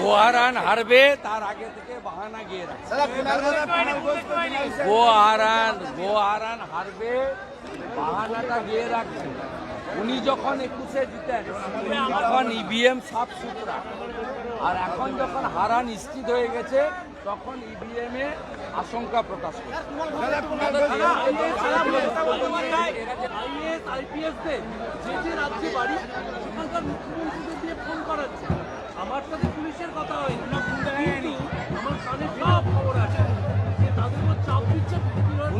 গোহারান হারবে তার আগে থেকে বাহানা গিয়ে গোহারান গোহারান হারবে বাহানাটা গিয়ে রাখছে। উনি যখন একুশে জিতেন, তখন ইভিএম সাফ সুতরা আর এখন যখন হারা নিশ্চিত হয়ে গেছে, তখন ইভিএম এ আশঙ্কা প্রকাশ করছে।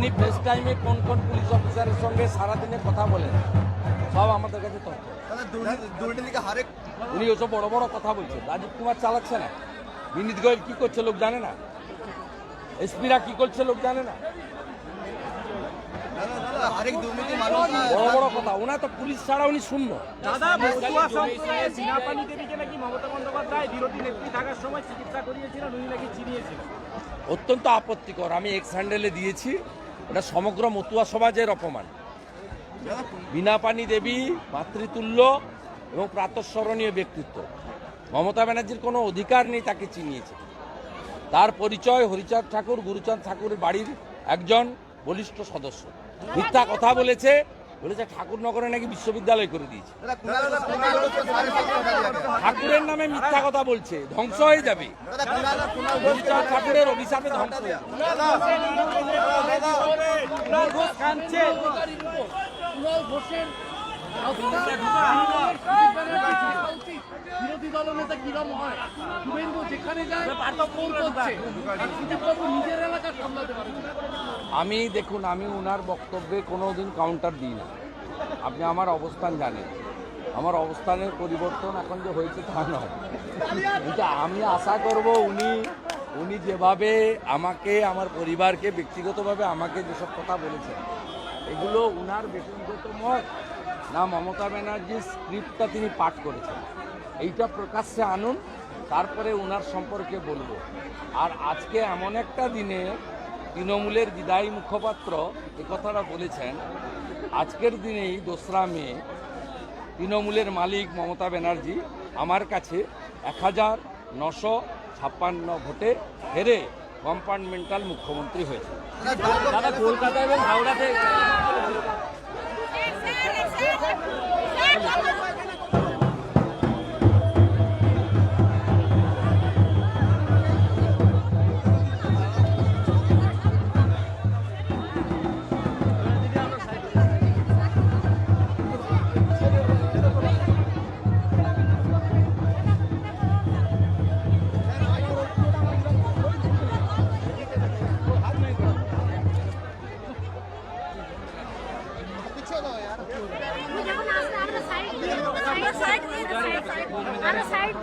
উনি ফেস টাইমে কোন কোন পুলিশ অফিসারের সঙ্গে সারাদিনে কথা বলেন? সব আমাদের কাছে তথ্য। দুর্নীতিকে হারে উনি ওসব বড় বড় কথা বলছে। রাজীব কুমার চালাচ্ছে না। বিনীত গোয়েল কি করছে লোক জানে না? এসপিরা কি করছে লোক জানে না? হারেক দুর্নীতি মানুষ বড় বড় কথা। ওনা তো পুলিশ ছাড়া উনি শূন্য। দাদা মতুয়া সম্প্রদায়ে সিনাপানি দেবীকে নাকি মমতা বন্দ্যোপাধ্যায় বিরোধী নেত্রী থাকার সময় চিকিৎসা করিয়েছিলেন উনি নাকি চিনিয়েছিলেন? অত্যন্ত আপত্তিকর। আমি এক্স হ্যান্ডেলে দিয়েছি। এটা সমগ্র মতুয়া সমাজের অপমান। বিনা পানি দেবী মাতৃতুল্য এবং প্রাতঃস্মরণীয় ব্যক্তিত্ব। মমতা ব্যানার্জির কোনো অধিকার নেই তাকে চিনিয়েছে। তার পরিচয় হরিচাঁদ ঠাকুর, গুরুচাঁদ ঠাকুরের বাড়ির একজন বলিষ্ঠ সদস্য। মিথ্যা কথা বলেছে বলেছে ঠাকুরনগরে নাকি বিশ্ববিদ্যালয় করে দিয়েছে। ঠাকুরের নামে মিথ্যা কথা বলছে ধ্বংস হয়ে যাবে ঠাকুরের অভিশাপে ধ্বংস হয়ে যাবে বিরোধী কিরম হয় শুভেন্দু যেখানে নিজের এলাকা সামলাতে পারে আমি দেখুন, আমি ওনার বক্তব্যে কোনো দিন কাউন্টার দিই না। আপনি আমার অবস্থান জানেন। আমার অবস্থানের পরিবর্তন এখন যে হয়েছে তা নয়। আমি আশা করব উনি উনি যেভাবে আমাকে, আমার পরিবারকে, ব্যক্তিগতভাবে আমাকে যেসব কথা বলেছেন, এগুলো উনার ব্যক্তিগত মত। না, মমতা ব্যানার্জির স্ক্রিপ্টটা তিনি পাঠ করেছেন। এইটা প্রকাশ্যে আনুন, তারপরে উনার সম্পর্কে বলব। আর আজকে এমন একটা দিনে তৃণমূলের বিদায়ী মুখপাত্র এ কথাটা বলেছেন, আজকের দিনেই দোসরা মে, তৃণমূলের মালিক মমতা ব্যানার্জি আমার কাছে এক হাজার নশো ছাপ্পান্ন ভোটে হেরে কম্পার্টমেন্টাল মুখ্যমন্ত্রী হয়েছে দাদা, কলকাতা এবং হাওড়াতে দেবো আমরা সাইড